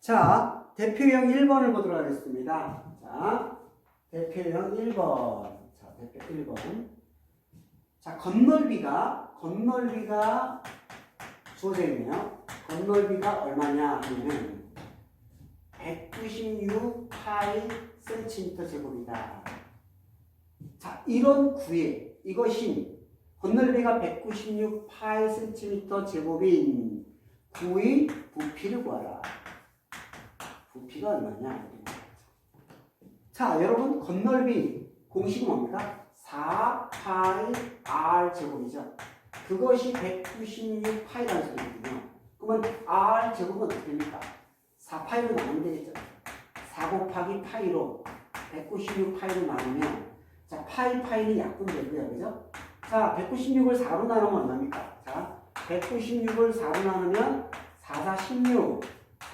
자, 대표형 1번을 보도록 하겠습니다. 자, 대표형 1번. 자, 대표 1번. 자, 건널비가, 건널비가 주어져 있네요. 건널비가 얼마냐 하면은 196 파이 센티미터 제곱이다. 자, 이런 구에 이것이 건널비가 196 파이 센티미터 제곱인 구의 부피를 구하라. 부피가 얼마냐? 자, 여러분 건널비 공식은 뭡니까? 4 파이 r 제곱이죠. 그것이 196 파이라는 소리거든요. 그러면 r 제곱은 어떻게 됩니까? 4 파이로 나누면 되겠죠. 4 곱하기 파이로 196 파이로 나누면 자, 파이 파이는 약분되고요. 그죠? 자, 196을 4로 나누면 얼마입니까? 자, 196을 4로 나누면 4, 4, 16,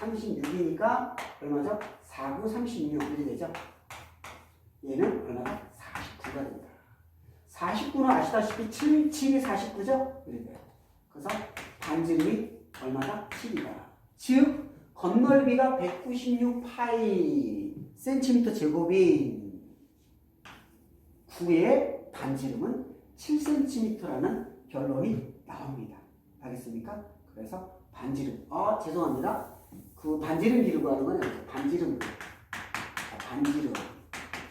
36이니까 얼마죠? 4, 9, 36 이렇게 되죠? 얘는 얼마가? 49가 됩니다. 49는 아시다시피 7, 7이 49죠? 이렇게 돼요. 그래서 반지름이 얼마다? 7이다. 즉, 건널비가 196 파이 센티미터 제곱인 구의 반지름은 7cm라는 결론이 나옵니다. 알겠습니까? 그래서 반지름. 어, 죄송합니다. 그 반지름 구하는 건 이렇게 반지름. 자, 반지름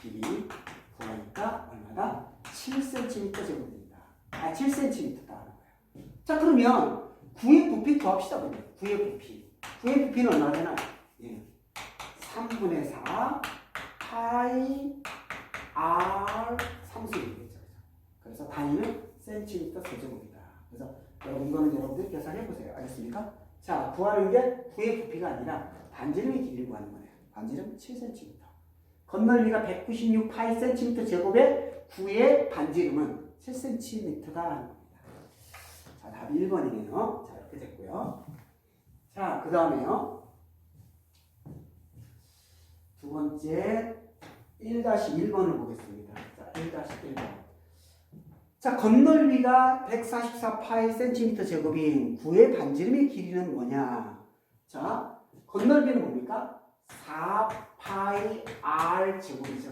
길이 구하니까 얼마다? 7cm 제곱입니다. 아, 7cm다 하는 거예요. 자, 그러면 구의 부피 구합시다. 그러면. 구의 부피. 구의 부피는 얼마나 되나요? 예. 3분의 4 파이 r 3승이 되겠죠. 그래서 단위는 센티미터 세제곱이다. 그래서 여러분 이거는 여러분들이 계산해 보세요. 알겠습니까? 자, 구하는 게 구의 부피가 아니라 반지름의 길이를 구하는 거예요. 반지름 7cm. 건널비가 196 파이 센티미터 제곱에 구의 반지름은 7cm가 하는 겁니다. 자, 답이 1번이네요. 자, 이렇게 됐고요. 자, 그 다음에요. 두 번째 1-1번을 보겠습니다. 자, 1-1번. 자, 건널비가 144 파이 센티미터 제곱인 구의 반지름의 길이는 뭐냐? 자, 건널비는 뭡니까? 4 파이 r 제곱이죠.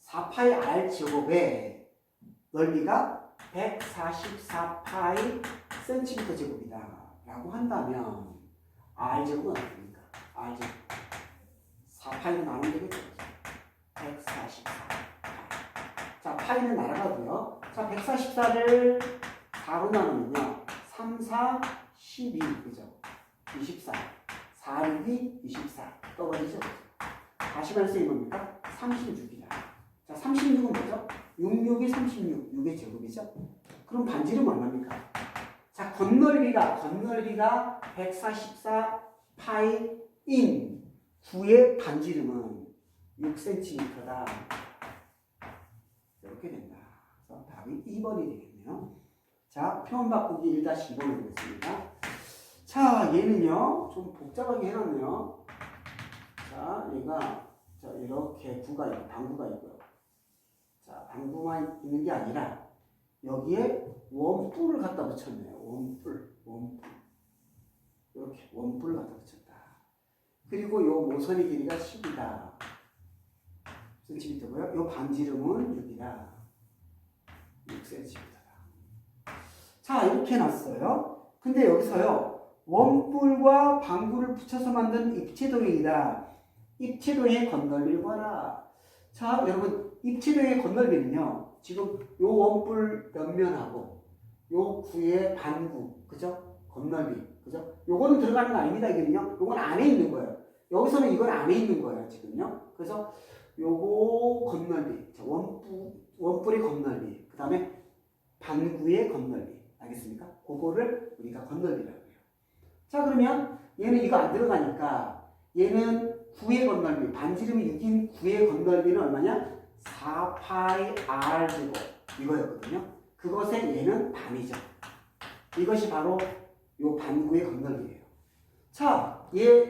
4 파이 r 제곱의 넓이가 144 파이 센티미터 제곱이다. 라고 한다면 r 제곱은 어떻습니까? r 제곱. 4파이로 나누면 되겠죠. 144. 자, 파이는 날아가고요. 자, 144를 4로 나누면요. 3, 4, 12. 그죠? 24. 4, 6이 24. 떨어지죠? 다시 말해서 이겁니까? 36이다. 자, 36은 뭐죠? 6, 6이 36. 6의 제곱이죠? 그럼 반지름 얼마입니까? 자, 건널비가, 건널비가 144 파이 인 9의 반지름은 6cm다. 이렇게 된다. 그래서 답이 2번이 되겠네요. 자, 표현 바꾸기 1-2번을 보겠습니다. 자, 얘는요, 좀 복잡하게 해놨네요. 자, 얘가, 자, 이렇게 구가 있고, 방구가 있고요. 자, 방구만 있는 게 아니라, 여기에 원뿔을 갖다 붙였네요. 원뿔, 원뿔. 이렇게 원뿔을 갖다 붙였다. 그리고 요 모서리 길이가 10이다. 센티미터고요. 요 반지름은 6이다. 6cm다. 자, 이렇게 놨어요. 근데 여기서요. 원뿔과 방구를 붙여서 만든 입체도형이다. 입체도형의 건널비를 봐라. 자, 여러분, 입체도형의 건널비는요. 지금 요 원뿔 옆면하고 요 구의 반구, 그죠? 건널비, 그죠? 요거는 들어가는 거 아닙니다, 이거는요. 요건 안에 있는 거예요. 여기서는 이건 안에 있는 거예요, 지금요. 그래서 요거 건널비, 자, 원뿔, 원뿔의 건널비, 그 다음에 반구의 건널비, 알겠습니까? 그거를 우리가 건널비라고 해요. 자, 그러면 얘는 이거 안 들어가니까 얘는 구의 건널비, 반지름이 6인 구의 건널비는 얼마냐? 4파이 r 제곱 이거였거든요. 그것의 얘는 반이죠. 이것이 바로 요 반구의 건널비예요. 자, 얘,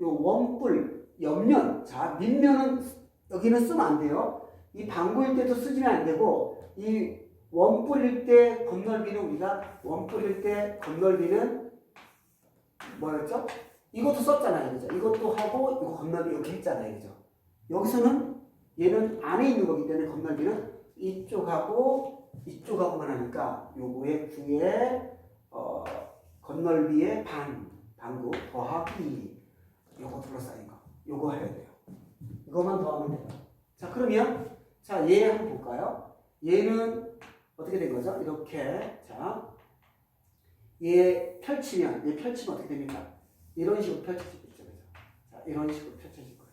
요 원뿔, 옆면, 자, 밑면은 여기는 쓰면 안 돼요. 이 방구일 때도 쓰지면 안 되고, 이 원뿔일 때 건널비는 우리가 원뿔일 때 건널비는 뭐였죠? 이것도 썼잖아요. 그죠? 이것도 하고 이거 건널비 이렇게 했잖아요. 그죠? 여기서는 얘는 안에 있는 거기 때문에 건널비는 이쪽하고 이쪽하고만 하니까 요거의 구의 어, 건널비의 반 반구 더하기 요거 둘러싸인 거 요거 해야 돼요. 이거만 더하면 돼요. 자 그러면 자 얘 한번 볼까요? 얘는 어떻게 된 거죠? 이렇게 자, 얘 펼치면 얘 펼치면 어떻게 됩니까? 이런 식으로 펼쳐지겠죠, 그죠? 자, 이런 식으로 펼쳐질 거예요.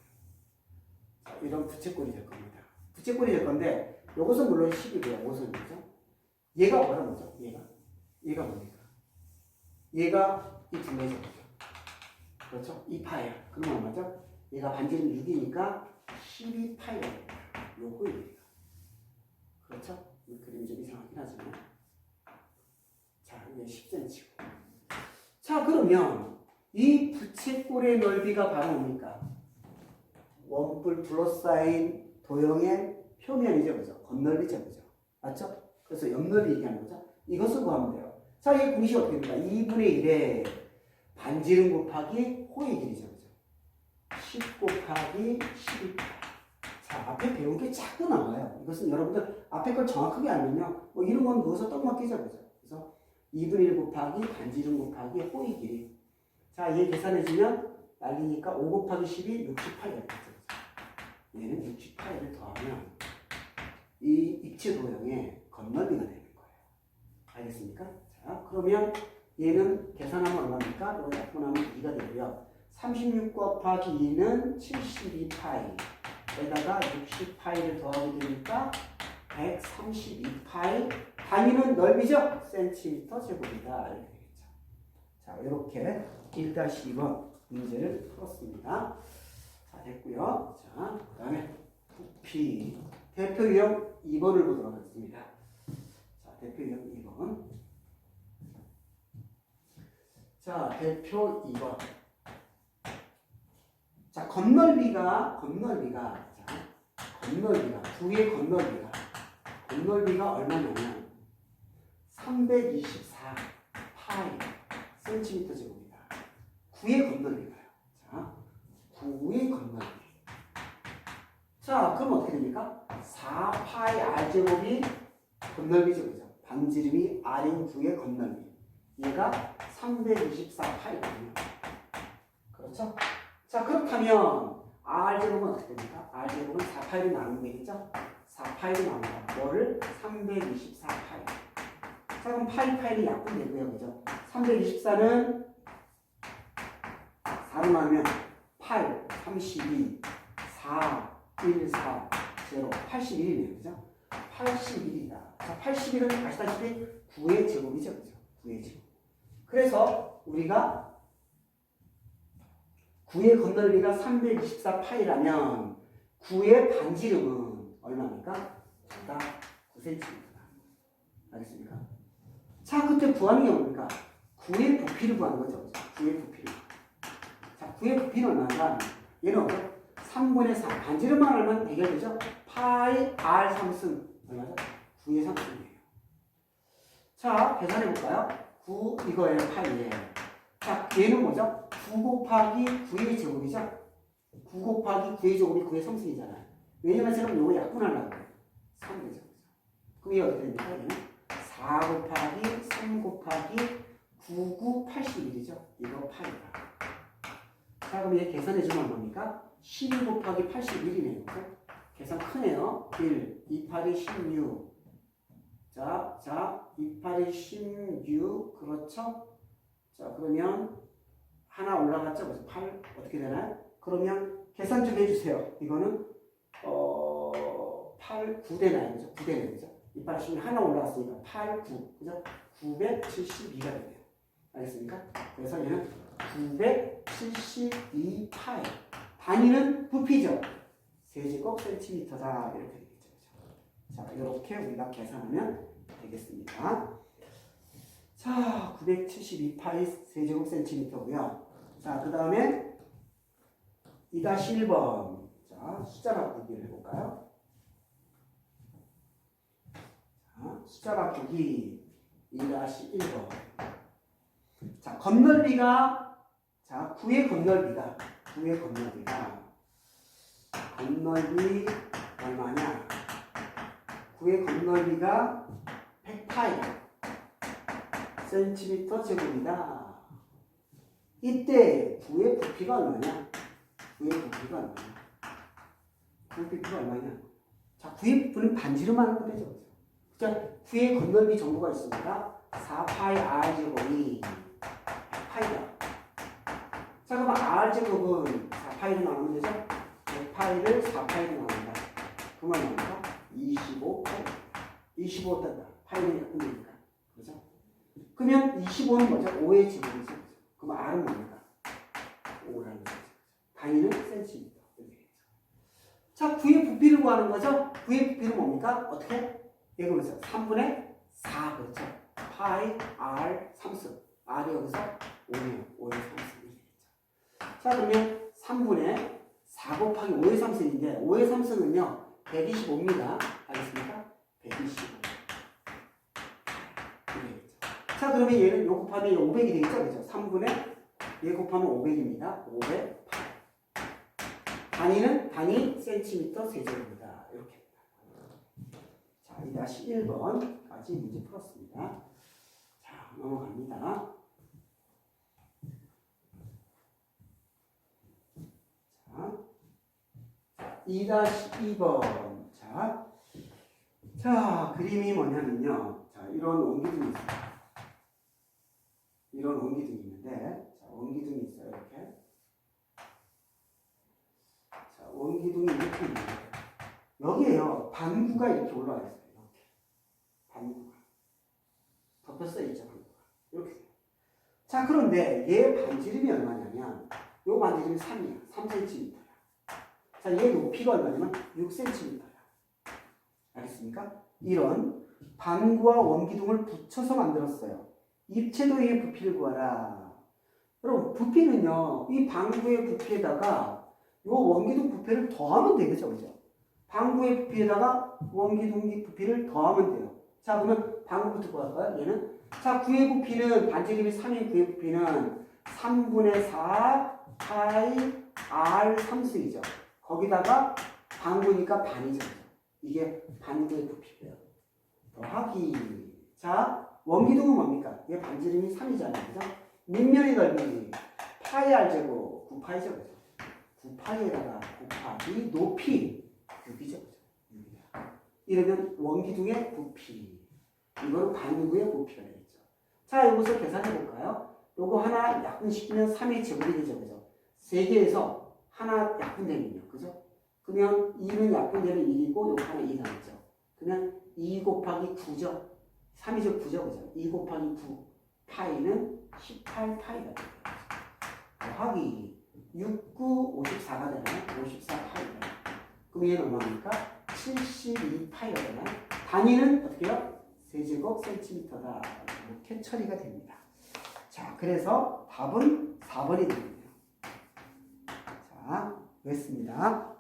자, 이런 부채꼴이 될 겁니다. 부채꼴이 될 건데 이것은 물론 10이고요, 5선이죠. 얘가 뭐라 뭐죠? 얘가 얘가 뭡니까? 얘가 이두 개죠, 그죠? 그렇죠? 2파예요. 그러면 얼마죠? 얘가 반지름 6이니까 12파이가 됩니다. 요거 얘기가. 그렇죠? 이 그림이 좀 이상하긴 하지만 자 이게 10cm고 자 그러면 이 부채꼴의 넓이가 바로 뭡니까? 원뿔 둘러싸인 도형의 표면이죠 그죠? 건널이죠 그죠? 맞죠? 그래서 옆넓이 얘기하는 거죠? 이것을 구하면 돼요 자 이 공식이 어떻게 됩니까? 2분의 1에 반지름 곱하기 호의 길이죠 그죠? 10 곱하기 12 자, 앞에 배운 게 자꾸 나 이것은 여러분들 앞에 걸 정확하게 알면요. 뭐 이런 건 넣어서 떡 맞기죠. 그죠? 그래서 2분의 1 곱하기 반지름 곱하기 길이. 자, 얘 계산해주면 날리니까 5 곱하기 10이 68이 되겠죠. 얘는 68을 더하면 이 입체 도형의 건널비가 되는 거예요. 알겠습니까? 자, 그러면 얘는 계산하면 얼마입니까? 이거 약분하면 2가 되고요. 36 곱하기 2는 72파이. 에다가 60파이를 더하게 되니까 132파이 단위는 넓이죠? 센티미터 제곱이다. 자 이렇게 1-2번 문제를 풀었습니다. 자 됐고요. 자 그 다음에 부피 대표 유형 2번을 보도록 하겠습니다. 자 대표 유형 2번 자 대표 2번 자, 건널비가, 건널비가, 자, 건널비가, 두 개의 건널비가, 건널비가 얼마냐면, 324 파이 센티미터 제곱이다. 9의 건널비가요. 자, 9의 건널비. 자, 그럼 어떻게 됩니까? 4 파이 r 제곱이 건널비죠, 그죠? 반지름이 r인 9의 건널비. 얘가 324 파이거든요. 그렇죠? 자 그렇다면 R제곱은 어떻게 됩니까? R제곱은 4파이로 나누면 되겠죠? 4파이로 나눈다. 뭐를? 324파이. 자 그럼 파이 파이는 약분되고요. 그죠? 324는 4로 나누면 8, 32, 4, 1, 4, 0, 81이네요. 그죠? 81이다. 자 81은 아시다시피 9의 제곱이죠. 그죠? 9의 제곱. 그래서 우리가 9의 건널비가 324파이라면 9의 반지름은 얼마입니까? 딱 9cm입니다. 알겠습니까? 자, 그때 구하는 게 뭡니까? 9의 부피를 구하는 거죠. 9의 부피를. 자, 9의 부피는 얼마나? 얘는 3분의 4. 반지름만 얼마면 해결되죠? 파이 r 3승 얼마죠? 9의 3승이에요. 자, 계산해 볼까요? 9 이거예요. 파이에. 자, 얘는 뭐죠? 9 곱하기 9의 제곱이죠? 9 곱하기 9의 제곱이 9의 3승이잖아요. 왜냐면 제가 요거 약분하려고 그래요. 3의 제곱. 그럼 이게 어떻게 됩니까? 얘는 4 곱하기 3 곱하기 9, 9, 81이죠? 이거 8이다. 자, 그럼 얘 계산해주면 뭡니까? 12 곱하기 81이네요. 그죠? 계산 크네요. 1, 2, 8이 16. 자, 자, 2, 8이 16. 그렇죠? 자, 그러면 하나 올라갔죠? 그래서 8 어떻게 되나요? 그러면 계산 좀 해주세요. 이거는 어, 8, 9 되나요? 그죠? 9 되네요. 그죠? 2, 8, 16 하나 올라왔으니까 8, 9. 그죠? 972가 되네요. 알겠습니까? 그래서 얘는 972파이. 단위는 부피죠? 세제곱 센티미터다. 이렇게 되겠죠. 자, 이렇게 우리가 계산하면 되겠습니다. 자, 972파이 세제곱 센티미터고요. 자, 그 다음에 2-1번. 자, 숫자 바꾸기를 해볼까요? 자, 숫자 바꾸기 2-1번. 자, 건널비가 자, 구의 건널비가, 구의 건널비가, 건널비 얼마냐? 구의 건널비가 108 센티미터 제곱이다. 이때 구의 부피가 얼마냐? 구의 부피가 얼마냐? 구의 부피가 얼마냐? 자, 구의 부피는 반지름 하는 거 되죠. 자, 구의 건널비 정보가 있습니다. 4파이 r 제곱이 100파이다. 자, 그럼 r 제곱은 4파이로 나누면 되죠? 100파이를 4파이로 나눈다. 그만 나눈다. 25파이. 25 딴다. 파이는 약분되니까. 그죠? 그러면 25는 뭐죠? 5의 제곱이죠. 그럼 r은 뭡니까? 5라는 거죠. 단위는 되죠. 자, 구의 부피를 구하는 거죠? 구의 부피는 뭡니까? 어떻게? 여기 보세요. 3분의 4 그렇죠? 파이 r 3승. r이 여기서 5네요. 5의 3승 이렇게 되죠. 자, 그러면 3분의 4 곱하기 5의 3승인데 5의 3승은요. 125입니다. 알겠습니까? 125. 이렇게 되죠. 자, 그러면 얘는 요 곱하면 500이 되겠죠? 그죠? 3분의 얘 곱하면 500입니다. 500 단위는 단위 센티미터 세제곱이다. 이렇게. 자, 이 다시 1번까지 문제 풀었습니다. 자, 넘어갑니다. 자, 2-2번. 자, 자, 그림이 뭐냐면요. 자, 이런 원기둥이. 이런 원기둥이 있는데, 자, 원기둥이 있어요. 이렇게. 자, 원기둥이 이렇게 있는데, 여기에요. 반구가 이렇게 올라와 있어요. 이렇게. 반구가. 덮여서 있죠, 반구가. 이렇게. 자, 그런데 얘 반지름이 얼마냐면, 요 반지름이 3이야. 3cm야. 자, 얘 높이가 얼마냐면 6cm야. 알겠습니까? 이런 반구와 원기둥을 붙여서 만들었어요. 입체도의 부피를 구하라. 여러분, 부피는요, 이 반구의 부피에다가 요 원기둥 부피를 더하면 되겠죠, 그죠? 방구의 부피에다가 원기둥기 부피를 더하면 돼요. 자, 그러면 방구부터 구할까요? 얘는? 자, 구의 부피는, 반지름이 3인 구의 부피는 3분의 4 파이 r 3승이죠. 거기다가 방구니까 반이죠. 이게 반구의 부피고요. 더하기. 자, 원기둥은 뭡니까? 얘 반지름이 3이잖아요. 그죠? 밑면의 넓이 파이 r 제곱 9파이죠. 그죠? 9파이에다가 곱하기 높이 6이죠. 6이야. 이러면 원기둥의 부피. 이거는 반구의 부피가 되겠죠. 자, 이것을 계산해 볼까요? 요거 하나 약분시키면 3의 제곱이 되죠. 그죠? 3개에서 하나 약분되면요. 그죠? 그러면 2는 약분되면 1이고 요거 하나 2 나왔죠. 그러면 2 곱하기 9죠. 3이죠. 9죠. 그죠? 2 곱하기 9 파이는 18파이가 돼요. 더하기 6, 9, 54가 되나요? 54파이가 그럼 얘는? 72파이가 되나요? 단위는 어떻게 해요? 세제곱 센티미터다. 이렇게 처리가 됩니다. 자, 그래서 답은 4번이 되겠네요. 자, 됐습니다.